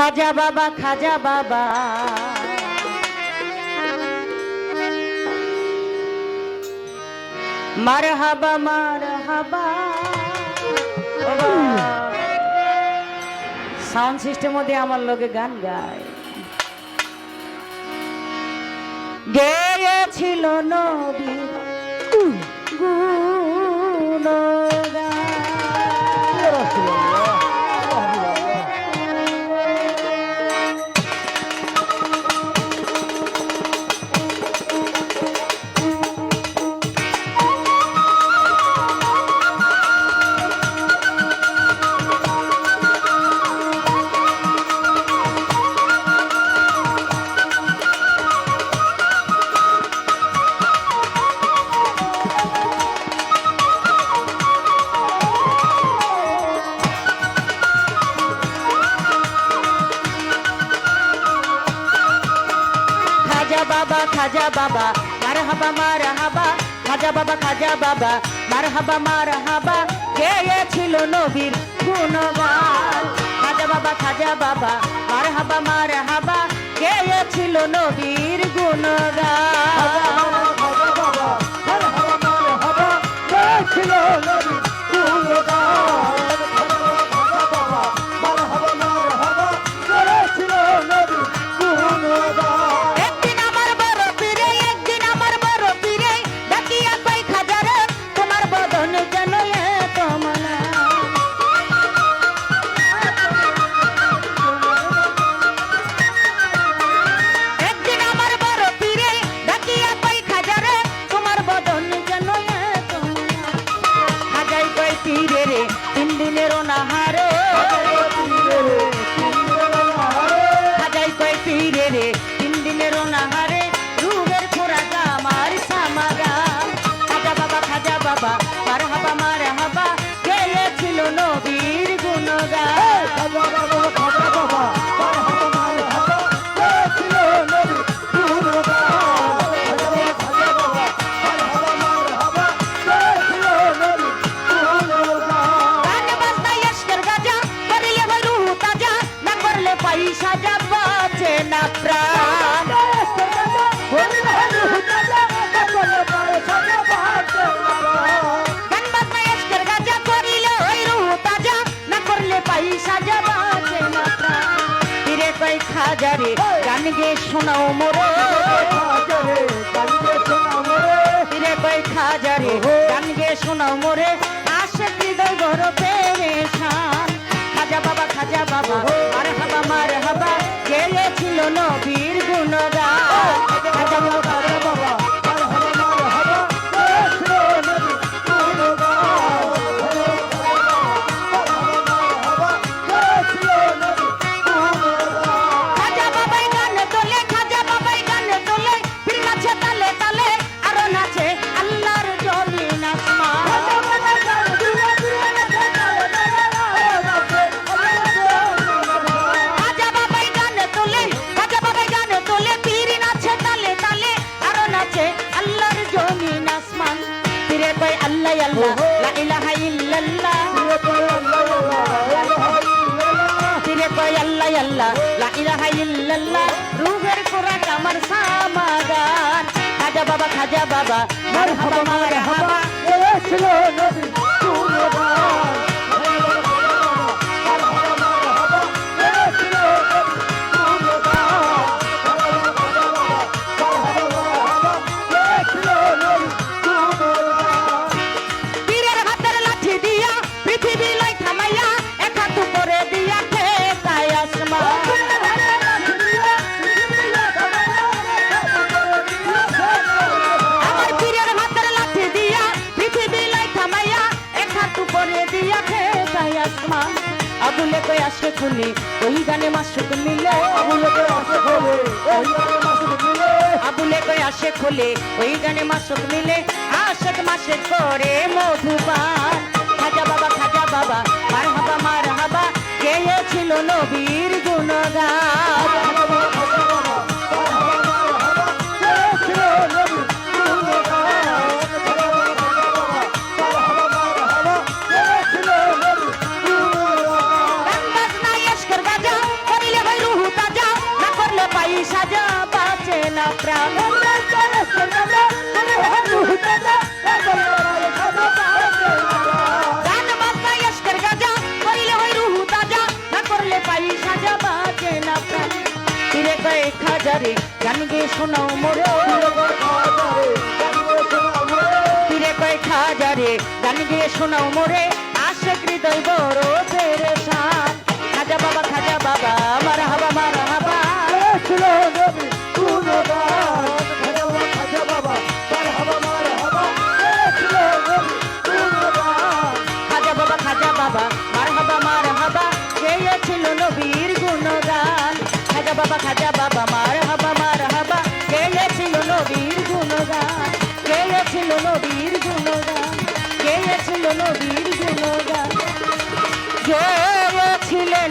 খাজা বাবা খাজা বাবা। মার হাবা মার হাবা সাউন্ড সিস্টেম মধ্যে আমার লোকে গান গায়। গেয়েছিল নবী। বাবা, খাজা বাবা মার হাবা মার হাবা খাজা বাবা খাজা বাবা মার হাবা মার হাবা গেয়েছিল নবীর খাজা বাবা খাজা বাবা মার হাবা মার হাবা গেয়েছিল নবীর গুণগান? খাজা বাবা মার হাবা মার হাবা গেয়েছিল নবীর গুণগান। গান বাজনা খাজারে গান গে শোনাও মোরে। ফিরে কয় খাজারে গান গে শোনাও মোরে। আসে হৃদয় ঘর পেরেশান। খাজা বাবা খাজা বাবা আর হাবা মার হাবা গেয়েছিল নবীর গুণগান। কই আল্লাহ আল্লাহ, লা ইলাহা ইল্লাল্লাহ। তিরে কই আল্লাহ আল্লাহ, লা ইলাহা ইল্লাল্লাহ। রুহের কোরআন আমার সামাগান খাজা বাবা খাজা বাবা মারহাবা মারহাবা পীরের ঠেকায় আসমান। আবুলে কই আসে খুলে ওই গানে মাসুক মিলে। আবুলে কই আসে খুলে আবুলে কই আসে খুলে ওই গানে মাসুক মিলে। আশেক মাসে করে মধুপান খাজা বাবা খাজা বাবা মার হাবা মার হাবা গেয়েছিল নবীর গুণগান? শোনাও মোরে ফিরে কয়েক হাজারে গান গিয়ে শোনাও মোরে। আসে হৃদয় বড় পেরেশান খাজা বাবা খাজা বাবা মার হাবা মার হাবা খাজা বাবা খাজা মার হাবা মার হাবা বাবা খাজা বাবা মার নবীর গুণগান। জয় ছিলেন